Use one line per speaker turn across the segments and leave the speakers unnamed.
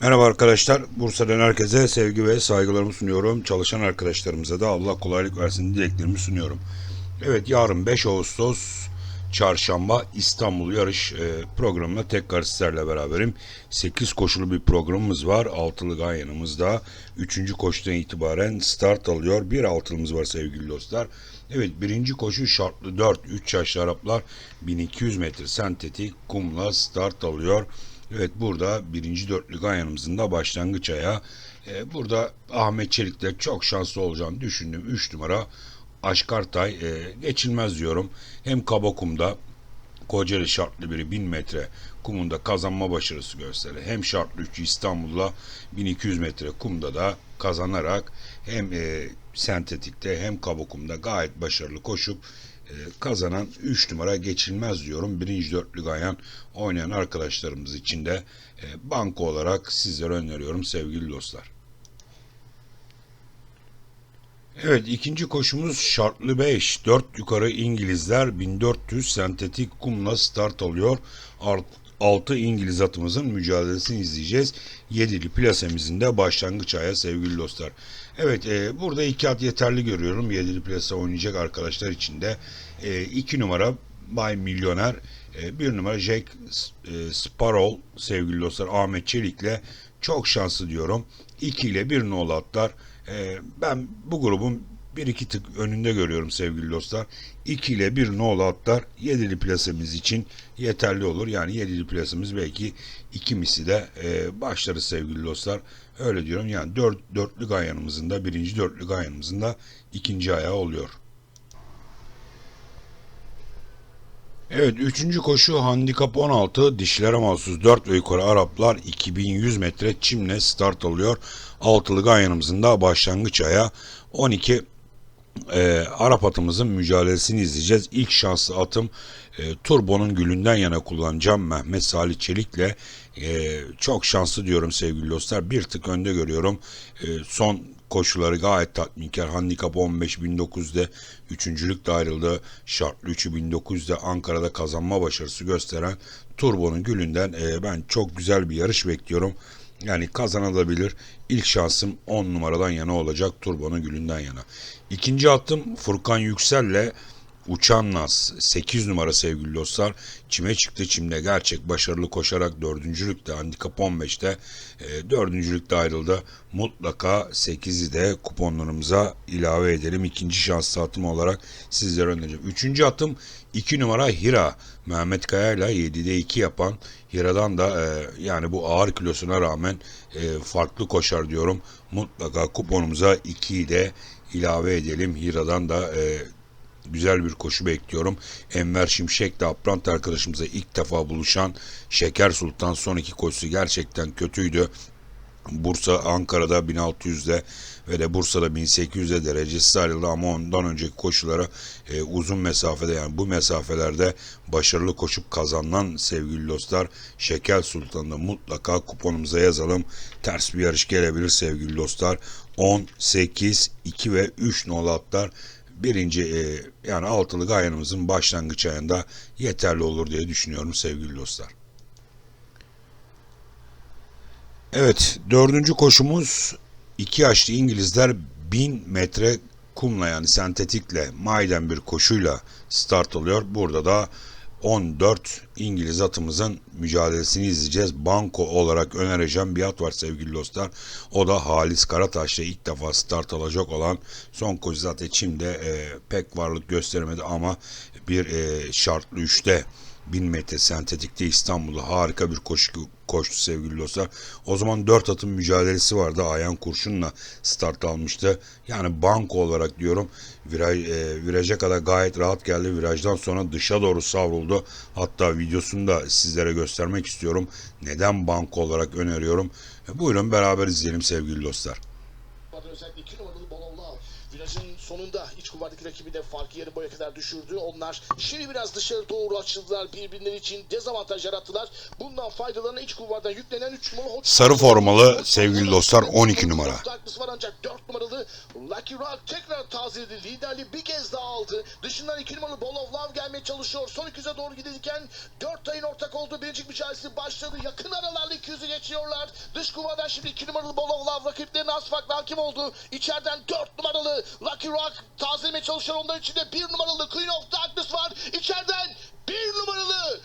Merhaba arkadaşlar. Bursa'dan herkese sevgi ve saygılarımı sunuyorum. Çalışan arkadaşlarımıza da Allah kolaylık versin dileklerimi sunuyorum. Evet yarın 5 Ağustos Çarşamba İstanbul yarış e, programına tekrar sizlerle beraberim. 8 koşulu bir programımız var. Altılı Ganyan'ımızda 3. koşudan itibaren start alıyor. Bir altılımız var sevgili dostlar. Evet birinci koşu şartlı 4. 3 yaşlı Araplar 1200 metre sentetik kumla start alıyor. Evet burada birinci dörtlü Ganyan'ımızın da başlangıç ayağı. Ee, burada Ahmet Çelik'te çok şanslı olacağını düşündüm. 3 numara Aşkartay e, geçilmez diyorum. Hem kaba kumda Kocaeli şartlı biri 1000 metre kumunda kazanma başarısı gösterir. Hem şartlı 3 İstanbul'da 1200 metre kumda da kazanarak hem e, sentetikte hem kaba kumda gayet başarılı koşup kazanan 3 numara geçilmez diyorum. Birinci dörtlü Ganyan oynayan arkadaşlarımız için de e, banko olarak sizlere öneriyorum sevgili dostlar. Evet ikinci koşumuz şartlı 5. 4 yukarı İngilizler 1400 sentetik kumla start alıyor. 6 İngiliz atımızın mücadelesini izleyeceğiz. 7'li plasemizin de başlangıç aya sevgili dostlar. Evet e, burada 2 at yeterli görüyorum. 7'li plase oynayacak arkadaşlar için de. 2 numara Bay Milyoner. 1 numara Jack e, Sparrow sevgili dostlar Ahmet Çelik'le çok şanslı diyorum. 2 ile 1 nolu atlar. Ee, ben bu grubun bir iki tık önünde görüyorum sevgili dostlar. 2 ile 1 nolu atlar 7'li plasemiz için yeterli olur. Yani 7'li plasemiz belki ikimisi de e, başlarız sevgili dostlar. Öyle diyorum yani 4 dörtlü ganyanımızın da birinci dörtlü ganyanımızın da ikinci ayağı oluyor. Evet üçüncü koşu handikap 16 dişlere mahsus 4 ve yukarı Araplar 2100 metre çimle start alıyor. Altılı ganyanımızın da başlangıç aya 12 e, Arap atımızın mücadelesini izleyeceğiz. İlk şanslı atım e, Turbo'nun gülünden yana kullanacağım Mehmet Salih Çelik'le e, çok şanslı diyorum sevgili dostlar. Bir tık önde görüyorum. E, son koşuları gayet tatminkar. Handikap 15.900'de üçüncülükle ayrıldı. Şartlı 3'ü 1900'de Ankara'da kazanma başarısı gösteren Turbo'nun gülünden e, ben çok güzel bir yarış bekliyorum. Yani kazanılabilir. İlk şansım 10 numaradan yana olacak. Turbo'nun gülünden yana. İkinci attım Furkan Yüksel'le Uçan Naz 8 numara sevgili dostlar. Çime çıktı. Çimde gerçek başarılı koşarak dördüncülükte handikap 15'te e, dördüncülükte ayrıldı. Mutlaka 8'i de kuponlarımıza ilave edelim. İkinci şans atım olarak sizlere önereceğim. Üçüncü atım 2 numara Hira. Mehmet Kaya ile 7'de 2 yapan Hira'dan da e, yani bu ağır kilosuna rağmen e, farklı koşar diyorum. Mutlaka kuponumuza 2'yi de ilave edelim. Hira'dan da e, güzel bir koşu bekliyorum. Enver Şimşek de Aprant arkadaşımıza ilk defa buluşan Şeker Sultan son iki koşusu gerçekten kötüydü. Bursa Ankara'da 1600'de ve de Bursa'da 1800'de derecesi ayrıldı ama ondan önceki koşulara e, uzun mesafede yani bu mesafelerde başarılı koşup kazanan sevgili dostlar Şeker Sultan'da mutlaka kuponumuza yazalım. Ters bir yarış gelebilir sevgili dostlar. 10, 8, 2 ve 3 nolu atlar birinci e, yani altılı gayanımızın başlangıç ayında yeterli olur diye düşünüyorum sevgili dostlar. Evet dördüncü koşumuz iki yaşlı İngilizler 1000 metre kumla yani sentetikle maiden bir koşuyla start alıyor. Burada da 14 İngiliz atımızın mücadelesini izleyeceğiz. Banko olarak önereceğim bir at var sevgili dostlar. O da Halis Karataş'la ilk defa start alacak olan son koşu zaten Çim'de e, pek varlık göstermedi ama bir e, şartlı üçte 1000 metre sentetikte İstanbul'da harika bir koşu koştu sevgili dostlar. O zaman 4 atın mücadelesi vardı. Ayan Kurşun'la start almıştı. Yani banko olarak diyorum viraj, e, viraja kadar gayet rahat geldi. Virajdan sonra dışa doğru savruldu. Hatta videosunu da sizlere göstermek istiyorum. Neden banko olarak öneriyorum. E, buyurun beraber izleyelim sevgili dostlar.
Özellikle iki numaralı Bolonlar. Virajın sonunda iç kuvardaki rakibi de farkı yarı boya kadar düşürdü. Onlar şimdi biraz dışarı doğru açıldılar. Birbirleri için dezavantaj yarattılar. Bundan faydalarına iç kuvardan yüklenen 3 numaralı Hot
Sarı formalı sevgili dostlar 12 numara.
Darkness var ancak 4 numaralı Lucky Rock tekrar tazeledi. Liderliği bir kez daha aldı. Dışından 2 numaralı Ball of Love gelmeye çalışıyor. Son 200'e doğru gidilirken 4 ayın ortak olduğu biricik mücadelesi başladı. Yakın aralarla 200'ü geçiyorlar. Dış kuvadan şimdi 2 numaralı Ball of Love rakiplerine az farklı hakim oldu. İçeriden 4 numaralı Lucky Rock tazelemeye çalışıyor. Onların içinde 1 numaralı Queen of Darkness var. İçeriden 1 numaralı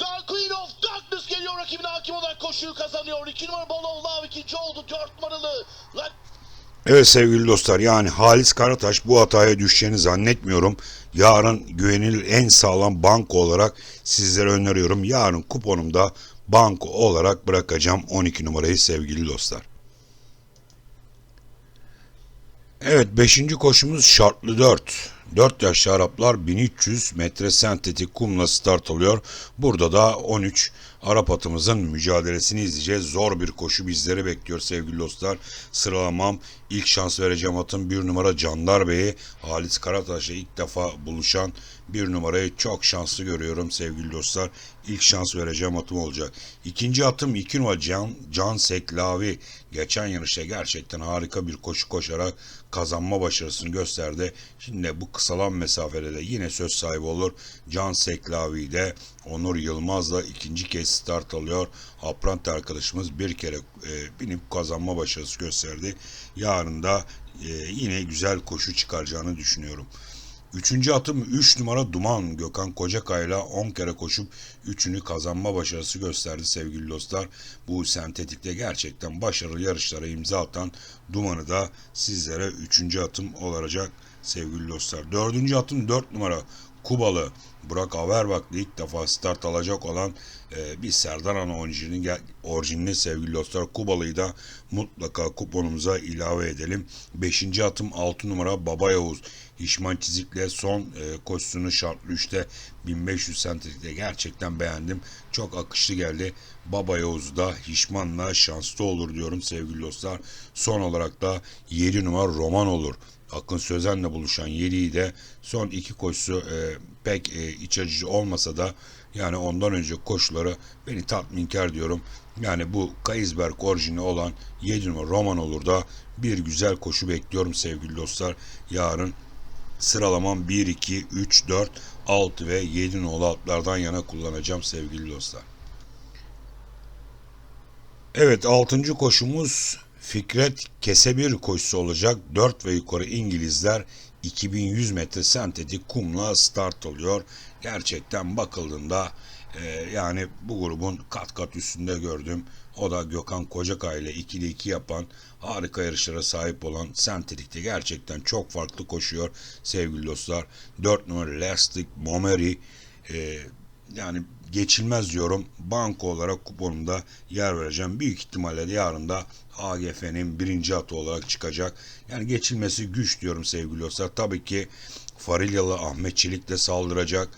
Dark Queen of Darkness geliyor rakibine hakim olarak koşuyu kazanıyor. 2 numaralı Ball of Love ikinci oldu. 4 numaralı
Evet sevgili dostlar yani Halis Karataş bu hataya düşeceğini zannetmiyorum. Yarın güvenilir en sağlam banko olarak sizlere öneriyorum. Yarın kuponumda banko olarak bırakacağım 12 numarayı sevgili dostlar. Evet 5. koşumuz şartlı 4. 4 yaşlı Araplar 1300 metre sentetik kumla start alıyor. Burada da 13 Arap atımızın mücadelesini izleyeceğiz. Zor bir koşu bizleri bekliyor sevgili dostlar. Sıralamam ilk şans vereceğim atım 1 numara Candar Bey'i. Halis Karataş'la ilk defa buluşan bir numarayı çok şanslı görüyorum sevgili dostlar. İlk şans vereceğim atım olacak. İkinci atım 2 numara Can, Can Seklavi. Geçen yarışta gerçekten harika bir koşu koşarak kazanma başarısını gösterdi. Şimdi bu kısalan mesafede de yine söz sahibi olur. Can Seklavi de Onur Yılmaz'la ikinci kez start alıyor. Aprant arkadaşımız bir kere e, binip kazanma başarısı gösterdi. Yarın da e, yine güzel koşu çıkaracağını düşünüyorum. Üçüncü atım 3 numara Duman Gökhan Kocakay'la 10 kere koşup 3'ünü kazanma başarısı gösterdi sevgili dostlar. Bu sentetikte gerçekten başarılı yarışlara imza atan Duman'ı da sizlere 3. atım olacak sevgili dostlar. Dördüncü atım 4 numara Kubalı Burak Averbak'la ilk defa start alacak olan e, bir Serdar Ana orijinli, orijinli sevgili dostlar. Kubalı'yı da mutlaka kuponumuza ilave edelim. Beşinci atım 6 numara Baba Yavuz. Hişman Çizik'le son e, koşusunu şartlı 3'te 1500 sentetikte gerçekten beğendim. Çok akışlı geldi. Baba Yavuz da Hişman'la şanslı olur diyorum sevgili dostlar. Son olarak da 7 numara Roman olur. Akın Sözen'le buluşan 7'yi de son iki koşusu e, pek e, iç açıcı olmasa da yani ondan önce koşuları beni tatminkar diyorum. Yani bu Kaysberg orijini olan 7 numara Roman olur da bir güzel koşu bekliyorum sevgili dostlar. Yarın Sıralamam 1, 2, 3, 4, 6 ve 7 nolu atlardan yana kullanacağım sevgili dostlar. Evet 6. koşumuz Fikret Kesebir koşusu olacak. 4 ve yukarı İngilizler 2100 metre sentetik kumla start alıyor. Gerçekten bakıldığında e, yani bu grubun kat kat üstünde gördüm. O da Gökhan Kocakay ile 2'de 2 yapan harika yarışlara sahip olan sentetikte gerçekten çok farklı koşuyor sevgili dostlar. 4 numara Lastic Momeri e, yani geçilmez diyorum. Banko olarak kuponumda yer vereceğim. Büyük ihtimalle de yarın da AGF'nin birinci atı olarak çıkacak. Yani geçilmesi güç diyorum sevgili dostlar. Tabii ki Farilyalı Ahmet Çelik de saldıracak.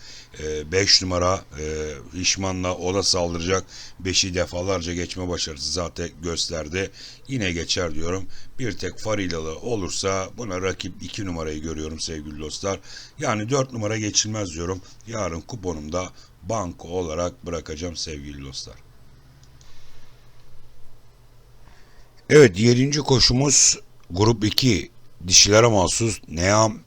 5 numara e, Hişman'la o da saldıracak. 5'i defalarca geçme başarısı zaten gösterdi. Yine geçer diyorum. Bir tek Farilyalı olursa buna rakip 2 numarayı görüyorum sevgili dostlar. Yani 4 numara geçilmez diyorum. Yarın kuponumda banko olarak bırakacağım sevgili dostlar. Evet 7. koşumuz grup 2 dişilere mahsus Neam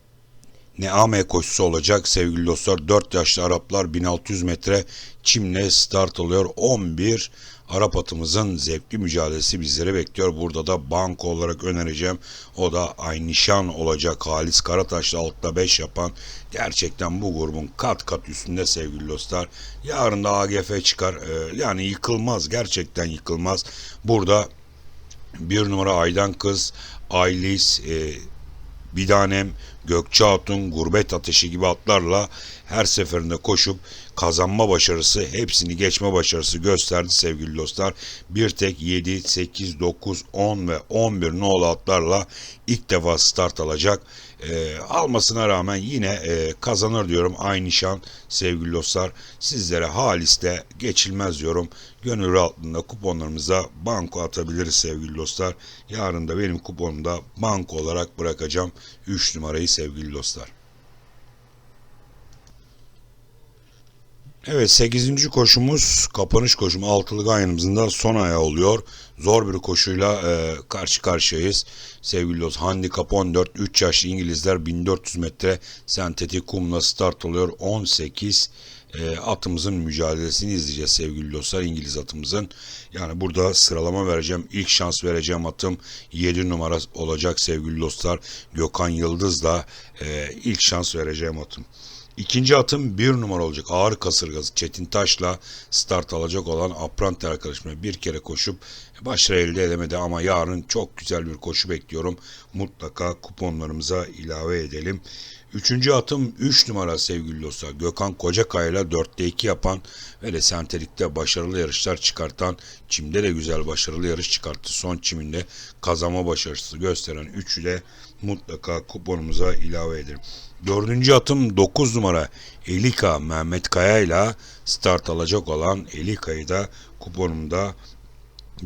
Neame koşusu olacak sevgili dostlar. 4 yaşlı Araplar 1600 metre çimle start alıyor. 11 Arap atımızın zevkli mücadelesi bizleri bekliyor. Burada da banko olarak önereceğim. O da Aynişan olacak. Halis Karataş'la altta 5 yapan gerçekten bu grubun kat kat üstünde sevgili dostlar. Yarın da AGF çıkar. Ee, yani yıkılmaz. Gerçekten yıkılmaz. Burada bir numara Aydan Kız, Aylis, e, Bidanem, Gökçe Hatun, Gurbet Ateşi gibi atlarla her seferinde koşup kazanma başarısı, hepsini geçme başarısı gösterdi sevgili dostlar. Bir tek 7, 8, 9, 10 ve 11 nolu atlarla ilk defa start alacak. Ee, almasına rağmen yine e, kazanır diyorum aynı şan sevgili dostlar. Sizlere haliste geçilmez diyorum. Gönül rahatlığında kuponlarımıza banko atabiliriz sevgili dostlar. Yarın da benim kuponumda banko olarak bırakacağım 3 numarayı sevgili dostlar. Evet 8. koşumuz kapanış koşum altılı gayanımızın da son ayağı oluyor. Zor bir koşuyla e, karşı karşıyayız. Sevgili dost handikap 14 3 yaşlı İngilizler 1400 metre sentetik kumla start alıyor. 18 e, atımızın mücadelesini izleyeceğiz sevgili dostlar İngiliz atımızın. Yani burada sıralama vereceğim. İlk şans vereceğim atım 7 numara olacak sevgili dostlar. Gökhan Yıldız'la e, ilk şans vereceğim atım. İkinci atım bir numara olacak. Ağır kasırgası Çetin Taş'la start alacak olan Apranti arkadaşıma bir kere koşup başarı elde edemedi ama yarın çok güzel bir koşu bekliyorum. Mutlaka kuponlarımıza ilave edelim. Üçüncü atım 3 numara sevgili dostlar. Gökhan Kocakaya'yla 4'te 2 yapan ve de başarılı yarışlar çıkartan, çimde de güzel başarılı yarış çıkarttı. Son çiminde kazanma başarısı gösteren üçü de mutlaka kuponumuza ilave edelim. Dördüncü atım 9 numara Elika Mehmet Kaya ile start alacak olan Elika'yı da kuponumda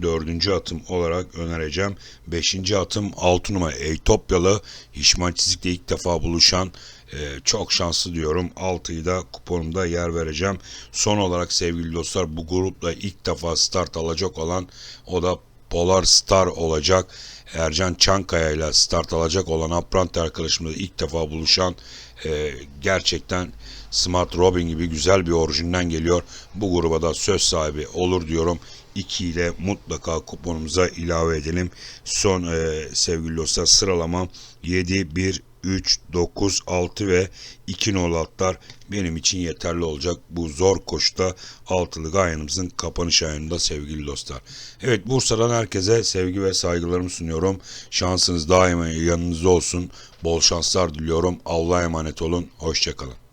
dördüncü atım olarak önereceğim. Beşinci atım 6 numara Eytopyalı İşman Çizik'te ilk defa buluşan e, çok şanslı diyorum. 6'yı da kuponumda yer vereceğim. Son olarak sevgili dostlar bu grupla ilk defa start alacak olan o da Polar Star olacak. Ercan Çankaya ile start alacak olan Apprenti arkadaşımla ilk defa buluşan e, gerçekten Smart Robin gibi güzel bir orijinden geliyor. Bu gruba da söz sahibi olur diyorum. 2 ile mutlaka kuponumuza ilave edelim. Son e, sevgili dostlar sıralama 7, 1, 3, 9, 6 ve 2 nolu atlar benim için yeterli olacak. Bu zor koşuda altılı gayanımızın kapanış ayında sevgili dostlar. Evet Bursa'dan herkese sevgi ve saygılarımı sunuyorum. Şansınız daima yanınızda olsun. Bol şanslar diliyorum. Allah'a emanet olun. Hoşçakalın.